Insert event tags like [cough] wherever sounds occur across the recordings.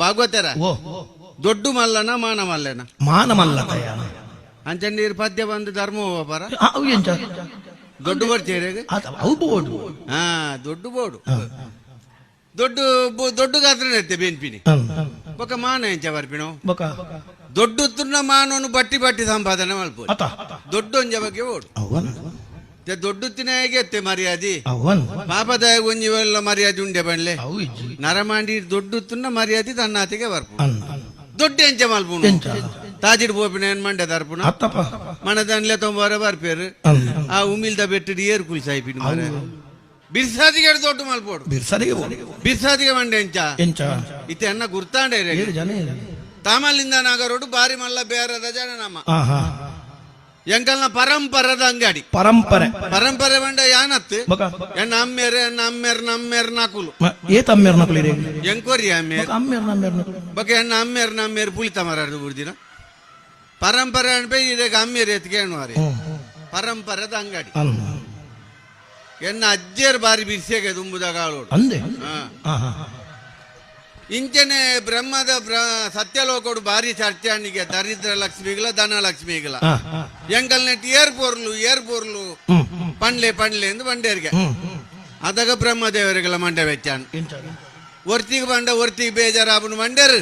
ಭಾಗವತರ ದೊಡ್ಡ ಮಲ್ಲನ ಮಾನ ಮಲ್ಲನ? ಮಾನ ಮಲ್ಲ ಅಂಚಂಡೀರ್ ಪದ್ಯ ಬಂದು ಧರ್ಮ ಪರ? ದೊಡ್ಡ ಬರ್ತೀರಿ ಹಾ ದೊಡ್ಡ ಬೋಡು ದೊಡ್ಡ ದೊಡ್ಡ ಗಾತ್ರ ಇರುತ್ತೆ ಬೆನ್ಪಿನಿ ಬೊಕ ಮಾನ ಎಂಚ ಬರ್ಪಿಣು? ದೊಡ್ಡ ತುನ್ನ ಮಾನವನು ಬಟ್ಟಿ ಬಟ್ಟಿ ಸಂಪಾದನೆ ಮಾಡ್ಬೋದು. ದೊಡ್ಡ ಒಂಜ ಬಗ್ಗೆ ಓಡು. ದೊಡ್ಡತ್ತಿನಾಗೆ ಎತ್ತೆ ಮರ್ಯಾದಿ? ಪಾಪದಾಯ ಒಂಜಿ ಇವೆಲ್ಲ ಮರ್ಯಾದೆ ಉಂಡೆ ಬಂಡ್ಲೆ ನರಮಾಂಡಿ ಮರ್ಯಾದಿ ತನ್ನ ತನ್ನಾತಿಗೆ ಬರ್ಪು ದೊಡ್ಡ ಎಂಚ ಮಲ್ಪುಣ. ತಾಜಿಡ್ போப்பின ಏನ್ ಮಂಡೆ ದರ್ಪುಣ? ಮನದನ್ಲೆ ತೊಂಬಾರ ಬರ್ಪೇರು. ಆ ಉಮಿಲ್ದ ಬೆಟ್ಟಿಡ್ ಏರ್ ಕುಲ್ ಸಾಯ್ಪಿನ ಬಿರ್ಸಾದಿಗೆ ದೊಡ್ಡ ಮಲ್ಪೋಡು. ಬಿರ್ಸಾದಿಗೆ ಬಿರ್ಸಾದಿಗೆ ಮಂಡೆ ಎಂಚ? ಎಂಚ. ಇತ್ತೆ ಅನ್ನ ಗುರ್ತಾಂಡೆ ತಾಮಲ್ಲಿಂದ ನಾಗರೋಡು ಬಾರಿ ಮಲ್ಲ ಬೇರೆ ರಜ ನಮ್ಮ ಎಂಕಲ್ನ ಪರಂಪರದ ಅಂಗಡಿ. ಪರಂಪರೆ. ಪರಂಪರೆ ಬಂಡ ಯಾನತ್ ಎಣ್ಣ ಎನ್ನ ಎಣ್ಣ ಅಮ್ಮೇರ್ ನಮ್ಮೇರ್ ನಾಕುಲು ಏತ ಅಮ್ಮೇರ್ ನಕಲಿ ರೇ ಎಂಕೋರಿ ಅಮ್ಮೇರ್. ಅಮ್ಮೇರ್ ನಮ್ಮೇರ್ ಬಗ್ಗೆ ಎಣ್ಣ ಅಮ್ಮೇರ್ ನಮ್ಮೇರ್ ಪುಳಿತ ಮರಾಡು ಬುಡ್ದಿನ? ಪರಂಪರೆ ಅನ್ಪೈ ಇದೆ ಅಮ್ಮೇರ್ ಹ್ಮ್ ಹ್ಮ್. ಪರಂಪರದ ಅಂಗಡಿ. ಎನ್ನ ಅಜ್ಜೇರ್ ಬಾರಿ ಬಿರ್ಸೆಗೆ ತುಂಬುದಾಗಾಳೋಡು ಅಂದೆ? ಹಾ. ಹಾ. ಇಂಚನೆ ಬ್ರಹ್ಮದ ಬ್ರ ಸತ್ಯಲೋಕಡು ಬಾರಿ ಚರ್ಚಾಣಿಗೆ ದರಿದ್ರ ಲಕ್ಷ್ಮಿಗಳ ಹಾ. ನೆಟ್ ಏರ್ ಪೋರ್ಲು ಏರ್ ಪೋರ್ಲು ಪಂಡ್ಲೆ ಪಂಡ್ಲೆ ಎಂದು ಬಂಡೇರಿಗೆ. ಅದಾಗ ಬ್ರಹ್ಮದೇವರಿಗಳ ಮಂಡ ವೆಚ್ಚಾನ್ ಒರ್ತಿಗೆ ಬಂಡ ಒರ್ತಿಗೆ ಬೇಜಾರಾಬನು ಮಂಡೇರ್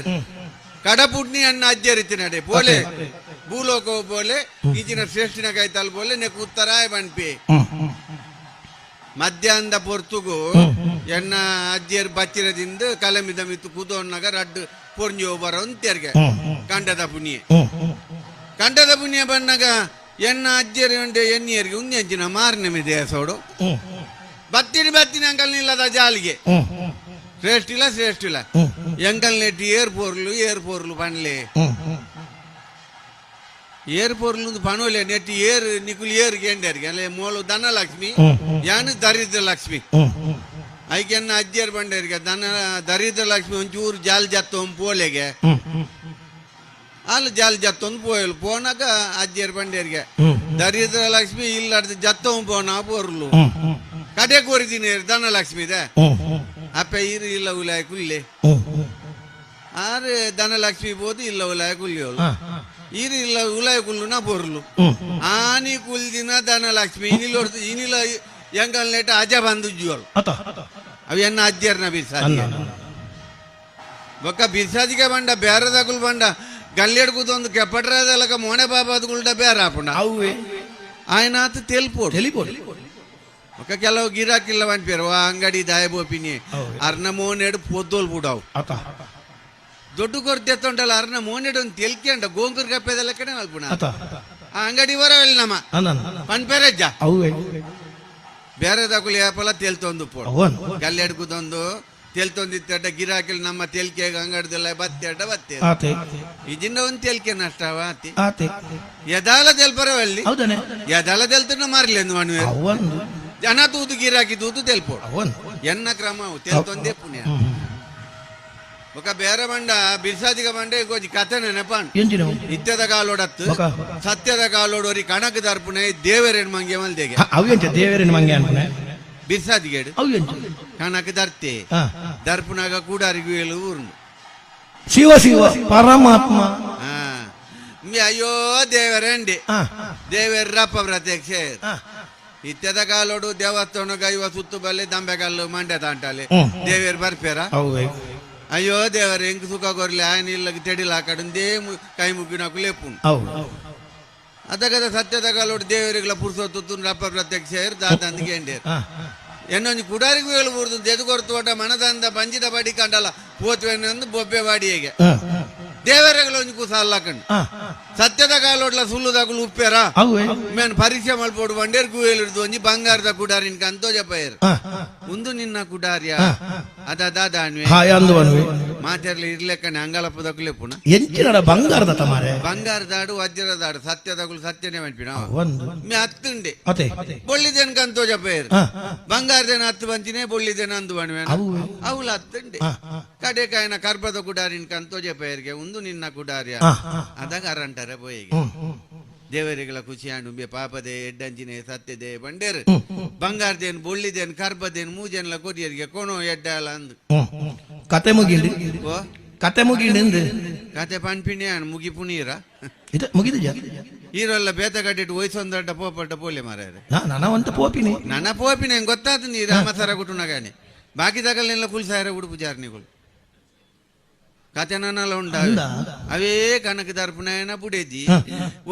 ಕಡಪುಡ್ನಿ ಅನ್ನ ಅಜ್ಜರಿತಿನಡೆ ಪೋಲೆ ಭೂಲೋಕ ಪೋಲೆ ಈಚಿನ ಶ್ರೇಷ್ಠಿನ ಕೈತಾಲ್ ಪೋಲೆ ನೆಕ್ ಉತ್ತರಾಯ ಹ್ಮ್. ಮಧ್ಯಾಹ್ನದ ಪೊರ್ತುಗು ಎನ್ನ ಅಜ್ಜಿಯರ್ ಬಚ್ಚಿರದಿಂದ ಕಲಮಿದ ಮಿತ್ತು ಕುದೋನ್ನಾಗ ರಡ್ಡು ಪೊರ್ಜಿ ಬರೋ ಹ್ಮ್ ಕಂಡದ ಪುಣ್ಯ. ಕಂಡದ ಪುಣ್ಯ ಬಂದಾಗ ಎನ್ನ ಅಜ್ಜಿಯರ್ ಉಂಡೆ ಎನ್ನಿಯರ್ಗೆ ಉಂಜಂಚಿನ ಮಾರನೆ ಮಿದೆ ಸೋಡು. ಬತ್ತಿನ ಬತ್ತಿನ ಬತ್ತಿನಿ ಅಂಕಲ್ ನಿಲ್ಲದ ಜಾಲಿಗೆ. ಹ್ಮ್ ಹ್ಮ್. ಶ್ರೇಷ್ಠ ಇಲ್ಲ ಶ್ರೇಷ್ಠ ಇಲ್ಲ. ಎಂಕಲ್ ನೆಟ್ಟಿ ಏರ್ ಪೋರ್ಲು ಏರ್ ಪೋರ್ಲು ಪನ್ಲೆ. ಏರ್ ಪೋರ್ಲು ಪಣೋಲೆ ನೆಟ್ಟಿ ಏರ್ ನಿಕುಲ್ ಏರ್ ಗೆಂಡರ್ಗೆ ಅಲ್ಲೇ ಮೋಲು ಧನ ಲಕ್ಷ್ಮಿ ಯಾನ ದರಿದ್ರ ಲಕ್ಷ್ಮಿ ಐಕೆನ್ನ ಅಜ್ಜಿಯರ್ ಬಂಡೇರಿಗೆ ದನ ದರಿದ್ರ ಲಕ್ಷ್ಮಿ ಒಂಚೂರು ಜಾಲ್ ಜತ್ತೊಂದು ಪೋಲೆಗೆ. ಅಲ್ಲಿ ಜಾಲ್ ಜತ್ತೊಂದು ಪೋಯಲು ಪೋನಾಗ ಅಜ್ಜಿಯರ್ ಬಂಡೇರಿಗೆ. ದರಿದ್ರ ಲಕ್ಷ್ಮಿ ಇಲ್ಲಾರ್ದು ಜತ್ತೊಂದು ಪೋನ ಪೋರ್ಲು. ಕಡೆ ಕೋರಿದ್ದೀನಿ ದನ ಲಕ್ಷ್ಮಿ ಇದೆ. ಹ್ಮ್ ಹ್ಮ್ ಅಪ್ಪ ಇರು ಇಲ್ಲ ಉಲಾಯ ಕುಲ್ಲಿ. ಆರ್ ಹ್ಮ್. ಆರು ದನ ಲಕ್ಷ್ಮಿ ಬೋದು ಇಲ್ಲ ಉಲಾಯ ಕುಲ್ಯೋಳು ಹಾ ಹಾ ಇರು ಇಲ್ಲ ಉಲಾಯ ಕುಲ್ಲುನ ಪೋರ್ಲು ಹ್ಮ್ ಹ್ಮ್ ಆನಿ ಕುಲ್ದಿನ ದನ ಲಕ್ಷ್ಮಿ ಇನಿಲ್ ಹೊಡ್ದು ಇನಿಲ ಎಂಕಲ್ ನೆಟ್ಟ ಅಜ ಬಂದು ಜೋಳು ಅತ ಅವು ಎನ್ನ ಅಜ್ಜಿಯರ್ನ ಬಿರ್ಸಾದಿ ಅನ್ನ ಅನ್ನ. ಬೊಕ್ಕ ಬಿರ್ಸಾದಿಗೆ ಬಂಡ ಬೇರದಗುಲ್ ಬಂಡ ಗಲ್ಲೆಡ್ಗುದೊಂದು ಕೆಪ್ಪಟ್ರದಲಕ ಮೋಣೆ ಬಾಬಾದ್ಗುಲ್ಡ ಬೇರೆ ಹಾಪುಂಡ ಅವೇ ఆయన ಆತ ತೆಲ್ಪೋಡು తెలిపోడు ఒక ಕೆಲವು ಗಿರಾಕಿಲ್ಲ ಬಂದ್ಪೇರು ಆ ಅಂಗಡಿ ದಾಯ ಬೋಪಿನಿ ಹೌದು. ಅರ್ನ ಮೋನೆಡು ಪೊದ್ದೋಲ್ ಬಿಡವು ಅತ ದೊಡ್ಡ ಕೊರತೆ ತೊಂಡಲ್ಲ ಅರ್ನ ಮೋನೆಡ್ ಒಂದು ತೆಲ್ಕೆಂಡ ಗೋಂಕುರ್ ಕಪ್ಪೆದಲ್ಲ ಕಡೆ ಮಲ್ಪುಣ ಆ ಅಂಗಡಿ ಬರವಲ್ಲ ನಮ್ಮ ಪಣ್ ಪೇರಜ್ಜ ಬೇರೆ ದಾಖಲೆ ಯಾಪಲ ತೆಲ್ತೊಂದು ಪೋಡು. ತೆಲ್ತೊಂದು ತೆಲ್ತೊಂದಿತ್ತಡ್ಡ ಗಿರಾಕಿಲ್ ನಮ್ಮ ತೆಲ್ಕೆ ಅಂಗಡಿದೆಲ್ಲ ಬತ್ತೆಡ್ಡ ಬತ್ತೆ. ಇದನ್ನ ಒಂದು ತೆಲ್ಕೆ ನಷ್ಟ ಯದಾಲ ಆತೆ ಎದಾಲ ತೆಲ್ಪರವಲ್ಲಿ ಎದಾಲ ತೆಲ್ತನ ಮಾರ್ಲಿ ಎಂದು ಮನುವೆ. ಜನ ತೂತು ಗಿರಾಕಿ ತೂತು ತೆಲ್ಪೋ ಅವನ್ ಎನ್ನ ಕ್ರಮ ತೆಲ್ತೊಂದೇ ಪುಣ್ಯ. ಕಾಲೋಡತ್ತು ಬಕ ಸತ್ಯದ ಕಾಲೋಡೋರಿ ಕಣಕ್ ದರ್ಪುನೆ ದೇವರೇನ್ ಮಂಗೆ ಮಲ್ದೆಗೆ ಅವು ಎಂಚ ದೇವರಿನ ಮಂಗೆ ಅನ್ಪನೆ ಬಿರ್ಸಾದಿಗೇಡು ಅವು ಎಂಚ ಕಣಕ್ ದರ್ತೆ ಹಾ ದರ್ಪುನಾಗ ಕೂಡಾರಿಗೂ ಹೇಳು ಊರ್ನು ಶಿವ ಶಿವ ಪರಮಾತ್ಮ ಹಾ ಮಿ ಅಯ್ಯೋ ದೇವರಂಡಿ ಹಾ ದೇವರಪ್ಪ ಪ್ರತ್ಯಕ್ಷ ಹಾ ಇತ್ಯದ ಕಾಲೋಡು ದೇವಸ್ಥಾನಗ ಐವ ಸುತ್ತು ಬಲ್ಲೆ ದಂಬೆಗಲ್ಲು ಮಂಡ್ಯ ತಾಂಟಾಲೆ ಹ್ಮ್. ದೇವೇರ್ ಬರ್ಪೇರ ಅವೇ ಅಯ್ಯೋ ದೇವರ ಹೆಂಗ್ ಸುಖ ಕೊರ್ಲಿ ఆయన ఇళ్ళకి తెడిలు అక్కడ కై ముగ్గినకు లేపు ಅವು ಅದಕ್ಕದ ಸತ್ಯದ ಕಾಲೋಡು ದೇವರಿಗಳ ಪುರುಸೊತ್ತು ರಪ್ಪ ಪ್ರತ್ಯಕ್ಷ ದಾತ ಅಂದಿಗೆ ಎಂಡೇರು ಹಾ ಎನ್ನೊಂದು ಕುಡಾರಿಗೆ ವೇಳು ಬುರ್ದು ದೆದುಕೊರ್ತೋಟ ಮನದಂದ ಬಂಜಿದ ಬಡಿ ಕಂಡಲ್ಲ ಪೋತ್ವೆನ್ನೊಂದು ಬೊಬ್ಬೆ ಬಾಡಿಯಗೆ ಹಾ ದೇವರಗಳ ಒಂಜಿ ಕುಸ ಅಲ್ಲಕಂಡು ಸತ್ಯದ ಕಾಲೋಡ್ಲ ಸುಳ್ಳುದಾಗಲು ಉಪ್ಪೇರ ಮೇನ್ ಪರೀಕ್ಷೆ ಮಲ್ಪೋಡು ಬಂಡೇರ್ ಗುವೇಲಿಡ್ದು ಒಂಜಿ ಬಂಗಾರದ ಕುಡಾರಿನ ಕಂತೋ ಜಪಯರು ಹಾ ಉಂದು ನಿನ್ನ ಕುಡಾರ್ಯ. ಹಾ. ಅದ ದಾದಾಣ್ವೆ ಹಾಯ ಅಂದುವನ್ವಿ ಮಾತೆರ್ಲಿ ಇರ್ಲೆಕ್ಕನೆ ಅಂಗಲಪ್ಪದಕ್ಕೂ ಪುಣ. ಎಂಚಿನ ಬಂಗಾರದ ತಮಾರೆ ಬಂಗಾರದಾಡು ವಜ್ರದಾಡು ಸತ್ಯದಗುಲು ಸತ್ಯನೇ ಮನ್ಪಿನ ಮಿ ಹತ್ತುಂಡೆ. ಅತೆ ಬೊಳ್ಳಿದೇನ್ ಕಂತೋ ಜಪೇರು ಹಾ ಬಂಗಾರದೇನ ಹತ್ತು ಬಂಚಿನೇ ಬೊಳ್ಳಿದೇನ ಅಂದು ಬಣ್ವೆ ಅವು ಅವಳು ಹತ್ತುಂಡೆ. ಹಾ ಹಾ ಕಡೆ ಕಾಯಿನ ಕರ್ಪದ ಕುಡಾರಿನ ಒಂದು ನಿನ್ನ ಹಾ ಅದಾಗ ಅರಂಟರೆ ಬೋಯಿಗೆ. ದೇವರಿಗಳ ಖುಷಿ ಅಣುಬೆ ಪಾಪದೆ ಎಡ್ಡಂಜಿನೇ ಸತ್ಯದೆ ಬಂಡೇರು. ಬಂಗಾರದೇನ್ ಬುಳ್ಳಿದೇನ್ ಕರ್ಪದೇನ್ ಮೂಜೆನ್ಲ ಕೊಡಿಯರಿಗೆ ಕೊಣೋ ಎಡ್ಡಾಲ ಅಂದು. ಕತೆ ಮುಗಿಲಿ. ಕತೆ ಮುಗಿಲಿ ಕತೆ ಪಣ್ಪಿಣಿ ಅಣ್ಣ ಮುಗಿ ಪುಣೀರ. ಮುಗಿದು ಈರೆಲ್ಲ ಬೇತ ಕಟ್ಟಿಟ್ಟು ವಯಸ್ಸೊಂದಡ್ಡ ಪೋಪಡ್ಡ ಪೋಲೆ ಮಾರಾಯರೆ. ನಾನು ಅಂತ ಪೋಪಿನಿ. ನನ್ನ ಪೋಪಿನ ನೀ ಗೊತ್ತಾತು ನೀ ರಾಮಸರ ಗುಟ್ಟುನಗಾನೆ ಬಾಕಿ ತಗಲೆಲ್ಲ ಕುಲ್ಸಾರ ಉಡುಪು ಜಾರ್ನಿಗಳು ಕತೆ ನನ್ನಲ್ಲ ಉಂಡ? ಅವೇ ಕನಕ ದರ್ಪಣನ ಬುಡೇದಿ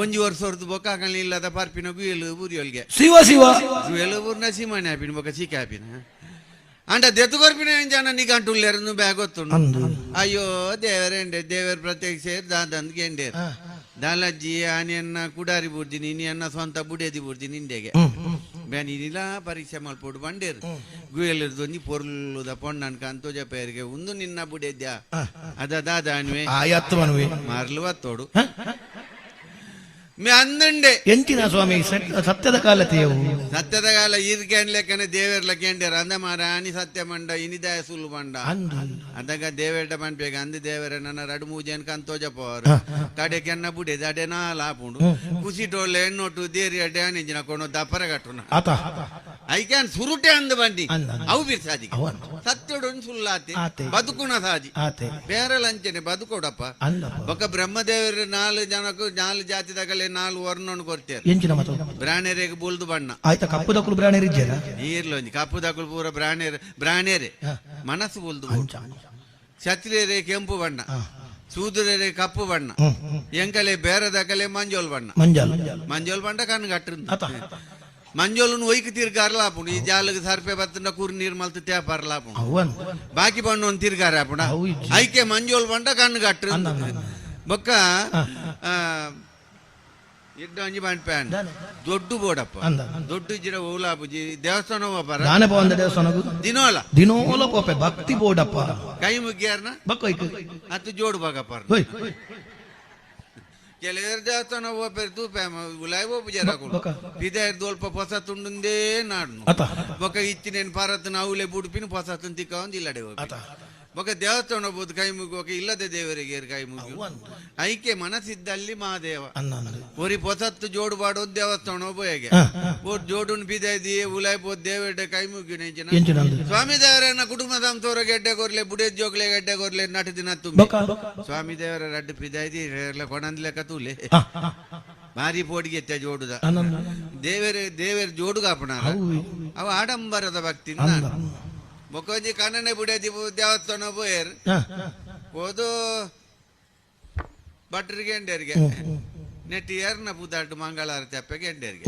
ಒಂಜಿ ವರ್ಷ ಹೊರತು ಬೊಕ್ಕ ಹಾಕಲಿ ಇಲ್ಲದ ಪರ್ಪಿನ ಗುಯಲು ಬುರಿಯೊಲ್ಗೆ ಶಿವ ಶಿವ. ಗುಯಲು ಬುರ್ನ ಸೀಮಾನೆ ಹಾಪಿನ ಬೊಕ್ಕ ಚೀಕ ಹಾಪಿನ. ಅಂಡ ದೆತ್ತು ಕೊರ್ಪಿನ ಜನ ನಿಗಂಟುಲ್ಲೆರನು ಬ್ಯಾಗ್ ಗೊತ್ತುಂಡು. ಅಯ್ಯೋ ದೇವರೇಂಡೆ ದೇವರ ಪ್ರತ್ಯಕ್ಷ ದಾದಂದ್ ಗೆಂಡೇರ್ ದಾಲಜ್ಜಿ ಆನೆಯನ್ನ ಕುಡಾರಿ ಬುಡ್ದಿನಿ ನೀಯನ್ನ ಸ್ವಂತ ಬುಡೇದಿ ಬುಡ್ದಿನಿ ಇಂಡೆಗೆ ಹ್ಮ್ ಹ್ಮ್. ಬ್ಯಾನಿಲ ಪರೀಕ್ಷೆ ಮಲ್ಪೋಡು ಬಂಡೇರು ಗುಯಲಿರ್ದು ಒಂಜಿ ಪೊರ್ಲುದ ಪೊಣ್ಣನ್ಕ ಅಂತೋಜ ಪೇರಿಗೆ ಒಂದು ನಿನ್ನ ಬುಡೇದ್ಯಾ ಅದ ದಾದಾನ್ವೆ ಆ ಎತ್ತು ಮನುವೆ ಮಾರ್ಲು ಒತ್ತೋಡು ಮೆ ಅಂದಂಡೆ ಎಂಚಿನ ಸ್ವಾಮಿ ಸತ್- ಸತ್ಯದ ಕಾಲತೆಯವು ಸತ್ಯದ ಕಾಲ ಈರ್ಕೆಂಡ್ ಲೆಕ್ಕನೆ ದೇವೇರ್ಲ ಕೆಂಡೇರ ಅಂದ ಮಾರ ಅನಿ ಸತ್ಯ ಮಂಡ ಇನಿದಾಯ ಸುಲು ಮಂಡ ಅಂದು. ಅದಾಗ ದೇವೇಟ ಪನ್ಪೇಗ ಅಂದ ದೇವರ ನನ್ನ ರಡು ಮೂಜೆನ್ ಕಂತೋಜ ಪೋರ್. ಕಡೆ ಕೆನ್ನ ಬುಡೆ ದಡೆ ನಾಲ ಆಪುಂಡು ಕುಸಿ ಟೋಲೆ ಎಣ್ಣೊಟ್ಟು ದೇರಿ ಅಡ್ಡೆ ಅನಿಂಜಿನ ಕೊಂಡು ದಪ್ಪರ ಕಟ್ಟುನ. ಆತ ಐ ಕ್ಯಾನ್ ಸುರುಟೆ ಅಂದ ಬಂಡಿ. ಅವು ಬಿರ್ ಸಾಧಿ ಅವನ್. ಸತ್ಯಡೊನ್ ಸುಲ್ಲಾತಿ ಆತೆ. ಬದುಕುನ ಸಾಜಿ ಆತೆ ಬೇರೆ ಲಂಚನೆ ಬದುಕೋಡಪ್ಪ ಒಕ ಬೊಕ್ಕ ಬ್ರಹ್ಮದೇವರ ನಾಲ್ಕು ಜನಕ್ಕೂ ನಾಲ್ ತಗಲೆ ನಾಲ್ ವರ್ಣನ್ ಎಂಚಿನ ಬ್ರಾಣೇರಿಗೆ ಬುಲ್ದು ಬಣ್ಣ ಆಯ್ತಾ ಕಪ್ಪು ದಕ್ಕಲು ಬ್ರಾಣೇರಿ ನೀರ್ಲ ಒಂಜಿ ಕಪ್ಪು ದಕ್ಕಲು ಪೂರ ಬ್ರಾಣೆರೆ ಬ್ರಾಣೆರೆ ಮನಸ್ಸು ಬೂಲ್ದು ಕ್ಷತ್ರಿಯರೆ ಕೆಂಪು ಬಣ್ಣ ಸೂದರೇ ಕಪ್ಪು ಬಣ್ಣ ಎಂಕಲೆ ಬೇರೆ ದಕಲೆ ಮಂಜೋಲ್ ಬಣ್ಣ ಮಂಜಲ್ ಬಣ್ಣ ಕಣ್ಣು ಕಟ್ಟರು ಆತ ಮಂಜೋಲನ್ ಒಯ್ಕ್ ತಿರ್ಗಾರ್ಲಾಪುಂಡು ಈ ಜಾಲಗ್ ಸರ್ಪೆ ಬತ್ತಂಡ ಕುರಿ ನೀರ್ ಮಲ್ತು ತೇಪಾರ್ಲಾಪುಂಡು ಅವನ್ ಬಾಕಿ ಬಣ್ಣ ಒಂದ್ ತಿರ್ಗಾರ. ಐಕೆ ಮಂಜೋಲ್ ಬಂಡ ಕಣ್ಣು ಅಂದ. ಬೊಕ್ಕ ಇಡ್ಡ ಬಂಡ್ ಪ್ಯಾನ್. ದೊಡ್ಡು ಬೋಡಪ್ಪ. ದೊಡ್ಡ ಜಿಡ ಓಲಾಪುಜಿ ದೇವಸ್ಥಾನ ಹೋಗ್ಬಾರ ದಾನೆ ಬಂದ ದೇವಸ್ಥಾನ ದಿನೋಲ. ದಿನೋಲ ಪೋಪೆ ಭಕ್ತಿ ಬೋಡಪ್ಪ. ಕೈ ಮುಗ್ಗ್ಯಾರ್ನ? ಬಕ್ಕ ಹತ್ತು ಜೋಡು ಬಾಗಪ್ಪಾರ ಹೋಯ್ ಕೆಲವರು ದೇವಸ್ಥಾನ ಹೋಗ್ಬೇರು ತೂಪೆ ಉಲಾಯ್ ಹೋಗು ಜರಕುಲು ಬೊಕ ಪಿದಾಯರ್ ದೋಲ್ಪ ಹೊಸ ತುಂಡುಂದೇ ನಾಡ್ನು ಬೊಕ ಇಚ್ಚಿನೇನು ಪಾರತ್ ನಾವುಲೆ ಬುಡ್ಪಿನ ಹೊಸ ತುನ್ ತಿಕ್ಕ ಒಂದು ಇಲ್ಲಡೆ ಹೋಗಿ ಆತ ದೇವತನೊಬ್ಬದು ಕೈ ಮುಗುವಕ ಇಲ್ಲದೆ ದೇವರಿಗೆ ಕೈ ಮುಗಿಯುವ ಐಕೆ ಮನಸ್ಸಿದ್ದಲ್ಲಿ ಮಹಾದೇವ. ಒರಿ ಪೊಸತ್ತು ಜೋಡು ಬಾಡೋ ದೇವಸ್ಥಾನ ಹೋಗಿ ಹ, ಓಟ್ ಜೋಡುನ್ ಬಿದೈದಿ ಉಲಾಯ್ ಪೋದ್ ದೇವೆಡ್ಡೆ ಕೈ ಮುಗಿ ನೆಂಚಿನ ಎಂಚಿನಂದು ಸ್ವಾಮಿ ದೇವರನ್ನ ಕುಟುಂಬ ಸಂತೋರ ಗೆಡ್ಡೆ ಕೊರ್ಲೆ ಬುಡೆ ಜೋಗ್ಲೆ ಗೆಡ್ಡೆ ಕೊರ್ಲೆ ನಟ ದಿನ ತುಂಬಿ ಸ್ವಾಮಿ ದೇವರ ರಡ್ಡು ಪಿದಾಯ್ದಿ ಕೊಣಂದ್ ಲೆಕ್ಕ ತೂಲೆ ಭಾರಿ ಪೋಡಿಗೆ ಎತ್ತ ಜೋಡುದ. ದೇವರ ದೇವರ ಜೋಡುಗ ಅಪ್ಪನಾರ ಅವು ಆಡಂಬರದ ಭಕ್ತಿ ಅಂದ. ಬೊಕೊಂಜಿ ಕಣ್ಣನೆ ಬುಡೇದಿ ದೇವಸ್ಥಾನ ಬೋಯರ್. ಓದು ಭಟ್ರಿಗೆ ಎಂಡೇರಿಗೆ ನೆಟ್ಟಿ ಏರ್ನ ಪುದಾಡ್ ಮಂಗಳಾರತಿ ಅಪ್ಪಗೆ ಎಂಡೇರಿಗೆ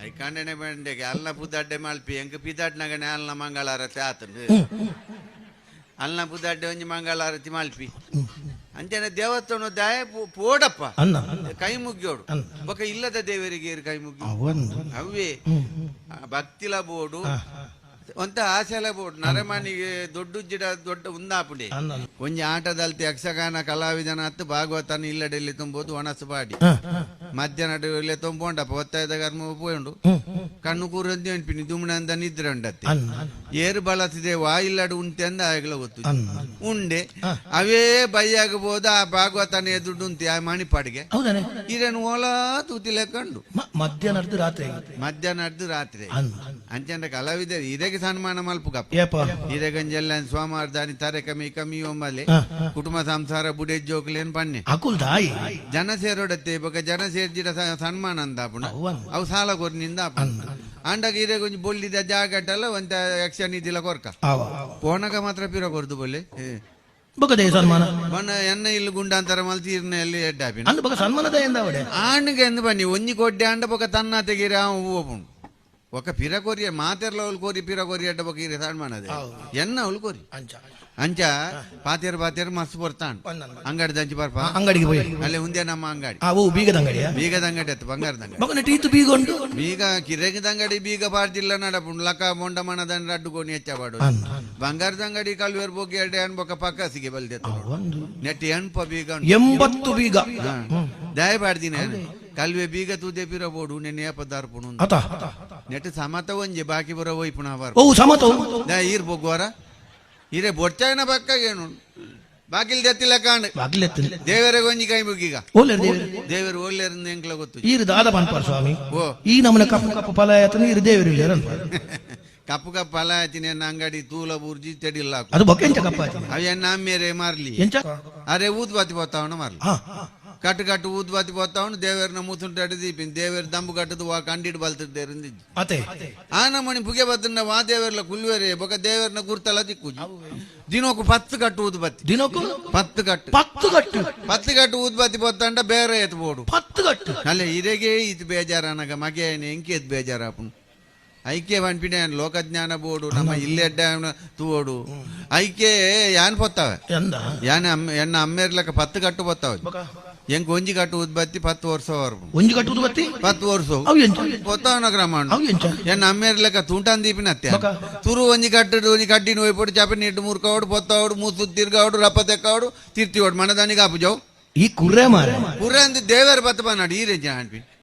ಐ ಕಣ್ಣನೆ ಬೆಂಡೆಗೆ ಅಲ್ನ ಪುದಾಡ್ಡೆ ಮಲ್ಪಿ ಎಂಕ ಪಿದಾಡ್ನಗನೆ ಅಲ್ನ ಮಂಗಳಾರತಿ ಹ್ಮ್, ಅಲ್ನ ಪುದಾಡ್ಡೆ ಒಂಜಿ ಮಂಗಳಾರತಿ ಮಲ್ಪಿ. ಅಂಜನೆ ದೇವಸ್ಥಾನ ದಾಯ ಪೋಡಪ್ಪ. ಕೈ ಮುಗ್ಯೋಡು. ಬೊಕ ಇಲ್ಲದ ದೇವರಿಗೆ ಕೈ ಮುಗಿ ಅವನ್ ಅವೇ ಭಕ್ತಿಲ ಬೋಡು. ಒಂತ ಆಸೆಲ ಬೋಟ್ ನರಮನಿಗೆ ದೊಡ್ಡ ಜಿಡ ದೊಡ್ಡ ಉಂದಾಪುಡಿ. ಒಂಜಿ ಆಟದಲ್ತಿ ಯಕ್ಷಗಾನ ಕಲಾವಿದನ ಹತ್ತು ಭಾಗವತನ ಇಲ್ಲಡೆಲ್ಲಿ ತುಂಬೋದು ಒಣಸು ಪಾಡಿ ಮಧ್ಯ ನಡುವೆ ತೊಂಬೋಂಡಪ್ಪ ಒತ್ತಾಯದ ಕರ್ಮ ಪೋಯಂಡು. ಕಣ್ಣು ಕೂರಂದಿ ಅನ್ಪಿನಿ ದುಮ್ನಂದ ನಿದ್ರೆ ಉಂಡತ್ತೆ. ಏರು ಬಳಸಿದೆ ವಾ ಇಲ್ಲಡು ಉಂಟೆ ಅಂದ ಆಗಲ ಗೊತ್ತು. ಉಂಡೆ ಅವೇ ಬೈಯಾಗಬಹುದು ಆ ಭಾಗವತನ ಎದುರು ಉಂತಿ ಆ ಮಣಿಪಾಡಿಗೆ. ಇರನು ಓಲ ಓಲಾ ತೂತಿಲೆ ಕಂಡು. ಮ- ಮಧ್ಯಾಹ್ನ ರಾತ್ರಿ ಮಧ್ಯಾಹ್ನ ರಾತ್ರಿ. ಅಂಚಂಡ ಕಲಾವಿದ ಇದಕ್ಕೆ ಸನ್ಮಾನ ಮಲ್ಪುಗಪ್ಪ ಏಪ ಇದಗಂಜೆಲ್ಲ ಸೋಮವಾರದಾನಿ ತಾರೆ ಕಮ್ಮಿ ಕಮ್ಮಿ ಒಮ್ಮಲೆ. ಕುಟುಂಬ ಸಂಸಾರ ಬುಡೆ ಜೋಕ್ಲೇನ್ ಪಣ್ಣೆ ತಾಯಿ. ಜನ ಸೇರೋಡತ್ತೆ ಬೊಕ ಜನ ಸೇರ್ಜಿಡ ಸನ್ಮಾನ ಅವನ್ ಅವು ಸಾಲ ಕೊರ್ನಿಂದ ಅಂಡಾಗ ಕೊಂಚ ಬೊಲ್ಲಿದ ಜಾಗಟ್ಟಲ್ಲ ಒಂದ ಯಕ್ಷ ನಿಧಿಲ ಕೊರ್ಕ. ಪೋಣಗ ಪೋನಗ ಮಾತ್ರ ಪಿರ ಕೊರ್ದು ಬೊಲ್ಲೆ. ಬೊಕದೆ ಸನ್ಮಾನ. ಬಣ್ಣ ಎನ್ನ ಇಲ್ಲಿ ಗುಂಡಾಂತರ ಮಲ್ತಿ ಇರ್ನೆಯಲ್ಲಿ ಎಡ್ಡಾಪಿನ ಅಂದ ಬೊಕ ಸನ್ಮಾನದ ಎಂದ ಬನ್ನಿ ಒಂಜಿ ಕೊಡ್ಡೆ ಅಂಡ ಬೊಕ ತನ್ನ ತೆಗೀರ ಓಪುಂಡು ఒక పిరకొరి మాతెరలో కోరి పిరకొరి అంటే ఒక ఇరసాడు మనది ఎన్న అవులు కోరి ಅಂಚ ಪಾತೇರ್ ಪಾತೇರ್ ಮಸ್ತ್ ಬರ್ತಾಂಡ್. ಅಂಗಡಿ ದಂಚಿ ಬರ್ಪ ಅಂಗಡಿಗೆ ಹೋಗಿ ಅಲ್ಲೇ ಮುಂದೆ ನಮ್ಮ ಅಂಗಡಿ. ಅವು ಬೀಗದ ಅಂಗಡಿ ಬೀಗದ ಅಂಗಡಿ ಅತ್ತು ಬಂಗಾರದ ಅಂಗಡಿ. ಬೀಗ ಉಂಟು ಬೀಗ ಅಂಗಡಿ ಬೀಗ ಪಾಡ್ದಿಲ್ಲ ನಡಪು ಲಕ ಮೊಂಡ ಮಣದ ಅಡ್ಡುಕೊಂಡು ಹೆಚ್ಚ ಬಾಡು ಬಂಗಾರದ ಅಂಗಡಿ ಕಲ್ವೇರ್ ಬೋಗಿ ಎರಡು ಹೆಣ್ಬೊಕ್ಕ ಪಕ್ಕಸಿಗೆ ಬಲ್ದೆ ನೆಟ್ಟಿ ಹೆಣ್ಪ ಬೀಗ ಎಂಬತ್ತು ಬೀಗ. ದಯ ಪಾಡ್ದಿನ ಕಲ್ವೆ ಬೀಗ ತೂದೆ ಪಿರಬೋಡು ನೆನ್ನೆ ಪದಾರ್ಪಣ ನೆಟ್ಟು ಸಮತ ಒಂಜಿ ಬಾಕಿ ಬರೋ ಹೋಯ್ ಪುನಃ ಓ ಸಮತ ದ ಈರ್ ಬೊಗ್ವಾರ ಇರೆ ಬೊಟ್ಟನ ಬಕ್ಕಗೇನು ಬಾಗಿಲ್ ದೆತ್ತಿಲ್ಲ ಕಾಂಡ್ ಬಾಗಿಲ್ ಎತ್ತಿಲ್ಲ ದೇವರ ಒಂಜಿ ಕೈ ಮುಗೀಗ. ದೇವರ ದೇವರ ದೇವರು ಓಲೆರ್ ಎಂಕ್ಲ ಗೊತ್ತು ಈರು ದಾದ ಪನ್ಪರ್ ಸ್ವಾಮಿ. ಓ. ಈ ನಮ್ಮನ ಕಪ್ಪು ಕಪ್ಪು ಫಲ ಆಯ್ತನ ಇರು ದೇವರ ಇಲ್ಲ [laughs] ಕಪ್ಪು ಕಪ್ಪ ಅಲ ಆಯ್ತಿನ ಅಂಗಡಿ ತೂಲ ಬುರ್ಜಿ ತೆಡಿಲ್ಲ ಅದು ಬೊಕ್ಕ ಎಂಚ ಕಪ್ಪ ಅವ ಎನ್ನ ಮೇರೆ ಮಾರ್ಲಿ. ಎಂಚ? ಅರೆ ಊದ್ ಬಾತಿ ಬರ್ತಾವಣ ಮಾರ್ಲಿ కట్టు కట్టు ఊదుబతి పోతా ఉండు ದೇವ್ರ ನಮ್ಮೂತುಂಟಾಡು ದೀಪಿನ ದೇವೇರ್ ದಂಬು ಕಟ್ಟದು ವಾ ಕಂಡಿಡ್ ಬಲ್ತಿದ್ದೇರಿಂದ ಅತೆ ಆನ ಮಣಿ ಪುಗೆ ಬತ್ತನ್ನ ವಾ ದೇವೇರ್ಲ ಕುಲ್ವೇರೆ ಬೊಕ ದೇವೇರ್ನ ಗುರ್ತಲ ದಿಕ್ಕುಜಿ ದಿನೊಕ್ಕು ಪತ್ತು ಕಟ್ಟು ಊದುಬತ್ತಿ ದಿನೊಕ್ಕು ಪತ್ತು ಕಟ್ಟು ಪತ್ತು ಕಟ್ಟು ಪತ್ತು ಕಟ್ಟು ಊದುಬತ್ತಿ ಬತ್ತಂಡ ಬೇರೆ ಎತ್ತು ಬೋಡು ಪತ್ತು ಕಟ್ಟು ಅಲ್ಲ ಇರೆಗೆ ಇದು ಬೇಜಾರನಗ ಮಗೇನೆ ಎಂಕಿ ಎದ್ದು ಬೇಜಾರಾಪುನು ಐಕೆ పంపిణీ ఆయన లోకజ్ఞాన బోర్డు నమ్మ ఇల్లెడ్డ తోడు ఐకే యాన్ పోతావే యాన్ ఎన్న అమ్మేర్లకు పత్తు కట్టు పోతావు ಹೆಂಗ್ ಒಂಜಿ ಕಟ್ಟು ಉದ್ಬತ್ತಿ ಪತ್ತು ವರ್ಷ ವರ್ಗು ಒಂಜಿ ಕಟ್ಟು ಉದ್ಬತ್ತಿ ಪತ್ತು ವರ್ಷ ಅವು ಎಂಚ ಪೊತ್ತಾವನ ಕ್ರಮಾಂಡ ಅವು ಎಂಚ ಎನ್ನ ಅಮ್ಮೇರ್ ಲೆಕ್ಕ ತುಂಟಾನ್ ದೀಪಿನ ಅತ್ತೆ ತುರು ಒಂಜಿ ಕಟ್ಟಡು ಒಂಜಿ ಕಟ್ಟಿನ ಹೋಯ್ಪೊಡು ಚಾಪೆ ನೀಟ್ಟು ಮುರ್ಕೋಡು ಪೊತ್ತಾವಡು ಮೂಸು ತಿರ್ಗಾವಡು ರಪ್ಪ ತೆಕ್ಕಾವಡು ತಿರ್ತಿವಡು ಮನದಾನಿಗೆ ಆಪುಜವು ಈ ಕುರ್ರೆ ಮಾರ ಕುರ್ರೆ ಅಂತ ದೇವರ ಬತ್ತಬ ನಾಡು ಈ ರೇಂಜ್ ಹಾಣ್ಬಿ